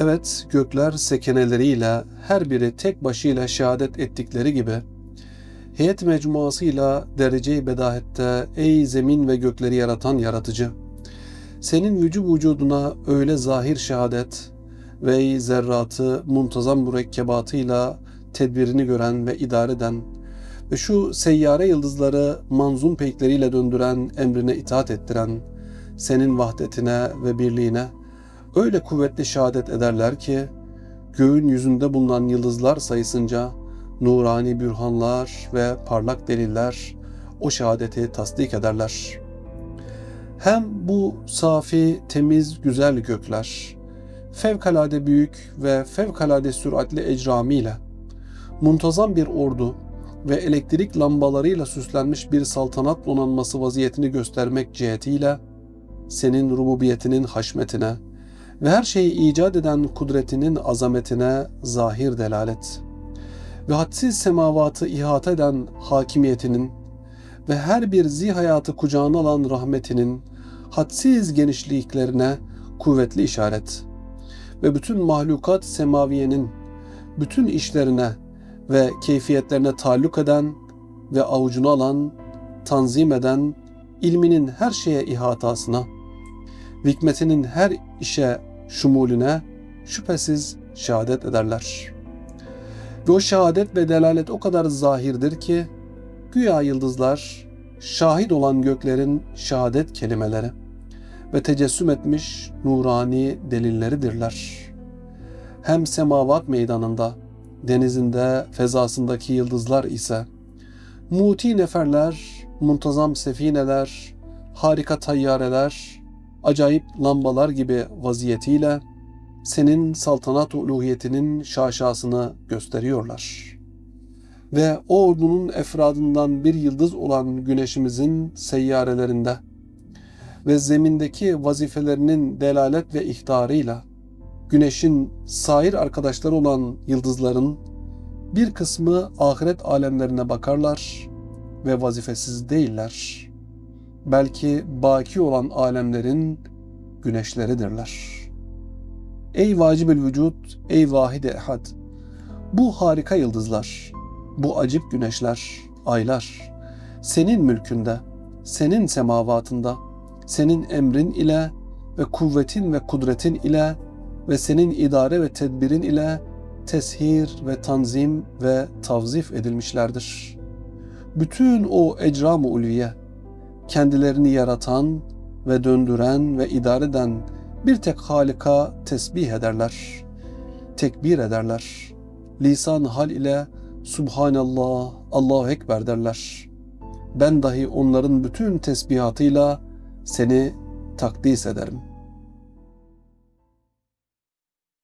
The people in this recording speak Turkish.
Evet, gökler sekeneleriyle her biri tek başıyla şehadet ettikleri gibi, heyet mecmuasıyla derece-i bedahette ey zemin ve gökleri yaratan yaratıcı, senin vücub vücuduna öyle zahir şehadet ve ey zerratı muntazam mürekkebatıyla tedbirini gören ve idare eden ve şu seyyare yıldızları manzum peykleriyle döndüren, emrine itaat ettiren, senin vahdetine ve birliğine öyle kuvvetli şehadet ederler ki, göğün yüzünde bulunan yıldızlar sayısınca nurani bürhanlar ve parlak deliller o şehadeti tasdik ederler. Hem bu safi, temiz, güzel gökler, fevkalade büyük ve fevkalade süratli ecramiyle, muntazam bir ordu ve elektrik lambalarıyla süslenmiş bir saltanat donanması vaziyetini göstermek cihetiyle, senin rububiyetinin haşmetine ve her şeyi icat eden kudretinin azametine zahir delalet ve hadsiz semavatı ihata eden hakimiyetinin ve her bir zihayatı kucağına alan rahmetinin hadsiz genişliklerine kuvvetli işaret ve bütün mahlukat semaviyenin bütün işlerine ve keyfiyetlerine taalluk eden ve avucunu alan, tanzim eden, ilminin her şeye ihatasına, hikmetinin her işe şumulüne şüphesiz şehadet ederler. Ve o şehadet ve delalet o kadar zahirdir ki, güya yıldızlar, şahit olan göklerin şehadet kelimeleri ve tecessüm etmiş nurani delilleridirler. Hem semavat meydanında, denizinde, fezasındaki yıldızlar ise, muti neferler, muntazam sefineler, harika tayyareler, acayip lambalar gibi vaziyetiyle senin saltanat uluhiyetinin şaşasını gösteriyorlar. Ve o ordunun efradından bir yıldız olan güneşimizin seyyarelerinde ve zemindeki vazifelerinin delalet ve ihtarıyla güneşin sair arkadaşları olan yıldızların bir kısmı ahiret alemlerine bakarlar ve vazifesiz değiller. Belki baki olan alemlerin güneşleridirler. Ey vacibül vücut, ey vahid-i ehad. Bu harika yıldızlar, bu acip güneşler, aylar, senin mülkünde, senin semavatında, senin emrin ile ve kuvvetin ve kudretin ile ve senin idare ve tedbirin ile teshir ve tanzim ve tavzif edilmişlerdir. Bütün o ecram-ı ulviye, kendilerini yaratan ve döndüren ve idare eden bir tek Halika tesbih ederler, tekbir ederler. Lisan hal ile Subhanallah, Allahu Ekber derler. Ben dahi onların bütün tesbihatıyla seni takdis ederim.